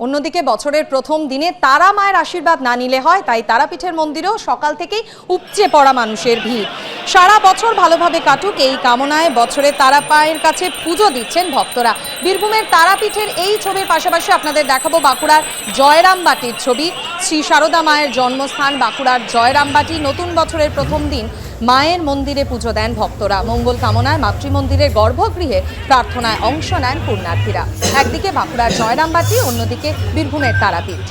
অন্যদিকে বছরের প্রথম দিনে তারা মায়ের আশীর্বাদ না নিলে হয়, তাই তারাপীঠের মন্দিরেও সকাল থেকেই উপচে পড়া মানুষের ভিড়। সারা বছর ভালোভাবে কাটুক এই কামনায় বছরে তারা পায়ের কাছে পুজো দিচ্ছেন ভক্তরা। বীরভূমের তারাপীঠের এই ছবির পাশাপাশি আপনাদের দেখাবো বাঁকুড়ার জয়রামবাটির ছবি। শ্রী সারদা মায়ের জন্মস্থান বাঁকুড়ার জয়রামবাটি। নতুন বছরের প্রথম দিন মায়ের মন্দিরে পুজো দেন ভক্তরা। মঙ্গল কামনায় মাতৃমন্দিরের গর্ভগৃহে প্রার্থনায় অংশ নেন পুণ্যার্থীরা। একদিকে বাঁকুড়ার জয়রামবাটি, অন্যদিকে বীরভূমের তারাপীঠ।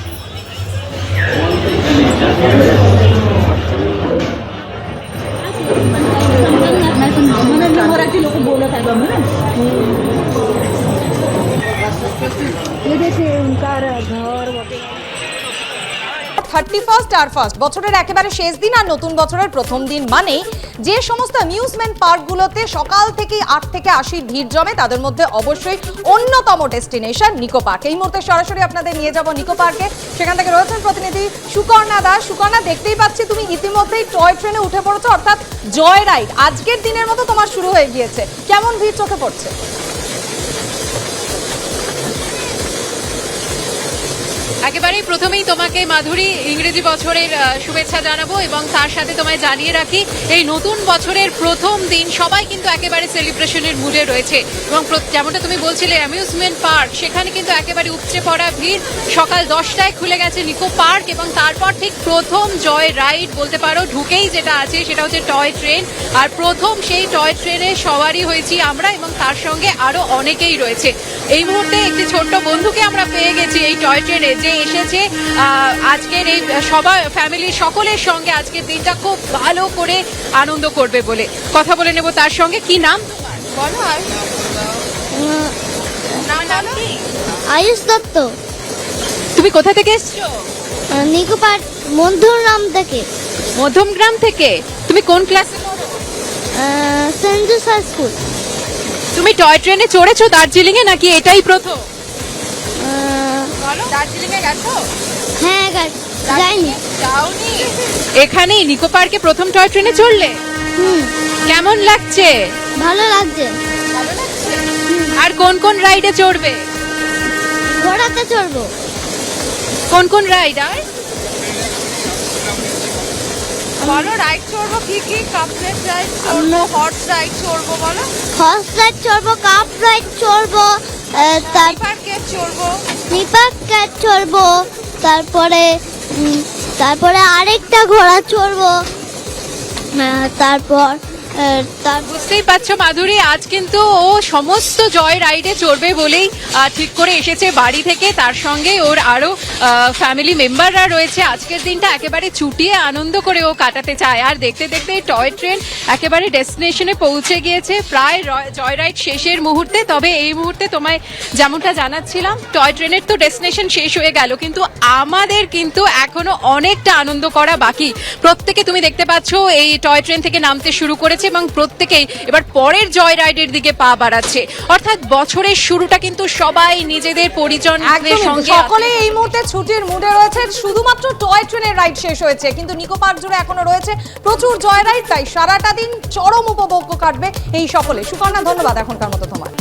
থার্টি ফার্স্ট আর ফার্স্ট বছরের একেবারে শেষ দিন আর নতুন বছরের প্রথম দিন মানে যে সমস্ত অ্যামিউজমেন্ট পার্কগুলোতে সকাল থেকে আট থেকে আশির ভিড় জমে, তাদের মধ্যে অবশ্যই অন্যতম ডেস্টিনেশন নিকো পার্ক। এই মুহূর্তে সরাসরি আপনাদের নিয়ে যাব নিকো পার্কে। সেখান থেকে রয়েছেন প্রতিনিধি সুকর্ণা দাস। সুকর্ণা, দেখতেই পাচ্ছি তুমি ইতিমধ্যেই টয় ট্রেনে উঠে পড়েছো, অর্থাৎ জয় রাইড আজকের দিনের মতো তোমার শুরু হয়ে গিয়েছে। কেমন ভিড় চোখে পড়ছে? একেবারেই প্রথমেই তোমাকে মাধুরী ইংরেজি বছরের শুভেচ্ছা জানাব এবং তার সাথে তোমায় জানিয়ে রাখি, এই নতুন বছরের প্রথম দিন সবাই কিন্তু একেবারে সেলিব্রেশনের মুডে রয়েছে। এবং যেমনটা তুমি বলছিলে অ্যামিউজমেন্ট পার্ক সেখানে কিন্তু একেবারে উপচে পড়া ভিড়। সকাল দশটায় খুলে গেছে নিকো পার্ক এবং তারপর ঠিক প্রথম জয় রাইড বলতে পারো, ঢুকেই যেটা আছে সেটা হচ্ছে টয় ট্রেন আর প্রথম সেই টয় ট্রেনে সবারই হয়েছি আমরা এবং তার সঙ্গে আরও অনেকেই রয়েছে। এই মুহূর্তে একটি ছোট্ট বন্ধুকে আমরা পেয়ে গেছি এই টয় ট্রেনে যে এসেছে আজকের এই সবার ফ্যামিলির সকলের সঙ্গে আজকের দিনটা খুব ভালো করে আনন্দ করবে বলে কথা বলে নেব তার সঙ্গে। কি নাম বলো আর। আয়ুষ দত্ত। তুমি কোথা থেকে এসছো? নিকোপার মধুরাম থেকে। মধ্যমগ্রাম থেকে? তুমি কোন ক্লাসে পড়ো? সেন্ট জোসার স্কুল। তুমি টয় ট্রেনে চড়েছো দার্জিলিং এ নাকি এটাই প্রথম আহ, বলো দার্জিলিং এ গেছো হ্যাঁ যাইনি। যাওনি? নিকো পার্কে প্রথম টয় ট্রেনে চড়লে? কেমন লাগছে? ভালো লাগছে। আর কোন কোন রাইডে চড়বে? ঘোড়াতে চড়বো। কোন কোন রাইড আর? বলো রাইড চড়বো কি কি? কাপলেট রাইড চড়বো হর্স রাইড চড়বো বলো। হর্স রাইড চড়বো কাপ রাইড চড়বো তার নিপাককে চড়বো? তারপরে তারপরে আরেকটা ঘোড়া চড়বো। তারপর বুঝতেই পারছ মাধুরী, আজ কিন্তু ও সমস্ত জয় রাইডে চড়বে বলেই ঠিক করে এসেছে বাড়ি থেকে। তার সঙ্গে ওর আরও ফ্যামিলি মেম্বাররা রয়েছে। আজকের দিনটা একেবারে চুটিয়ে আনন্দ করে ও কাটাতে চায়। আর দেখতে দেখতে টয় ট্রেন একেবারে ডেস্টিনেশনে পৌঁছে গিয়েছে। প্রায় জয় রাইড শেষের মুহূর্তে। তবে এই মুহূর্তে তোমায় যেমনটা জানাচ্ছিলাম, টয় ট্রেনের তো ডেস্টিনেশন শেষ হয়ে গেল। কিন্তু আমাদের কিন্তু এখনও অনেকটা আনন্দ করা বাকি। প্রত্যেকে তুমি দেখতে পাচ্ছ, এই টয় ট্রেন থেকে নামতে শুরু করেছে। এবং প্রত্যেকেই এবার পরের জয় রাইডের দিকে পা বাড়াচ্ছে। অর্থাৎ বছরের শুরুটা কিন্তু সবাই নিজেদের পরিজন সকলে এই মুহূর্তে ছুটির মুডে রয়েছে। শুধুমাত্র টয় ট্রেনের রাইড শেষ হয়েছে কিন্তু নিকো পার্ক জুড়ে এখনও রয়েছে প্রচুর জয় রাইড তাই সারাটা দিন চরম উপভোগ্য কাটবে এই সকলে সুকন্যা ধন্যবাদ এখনকার মতো তোমার।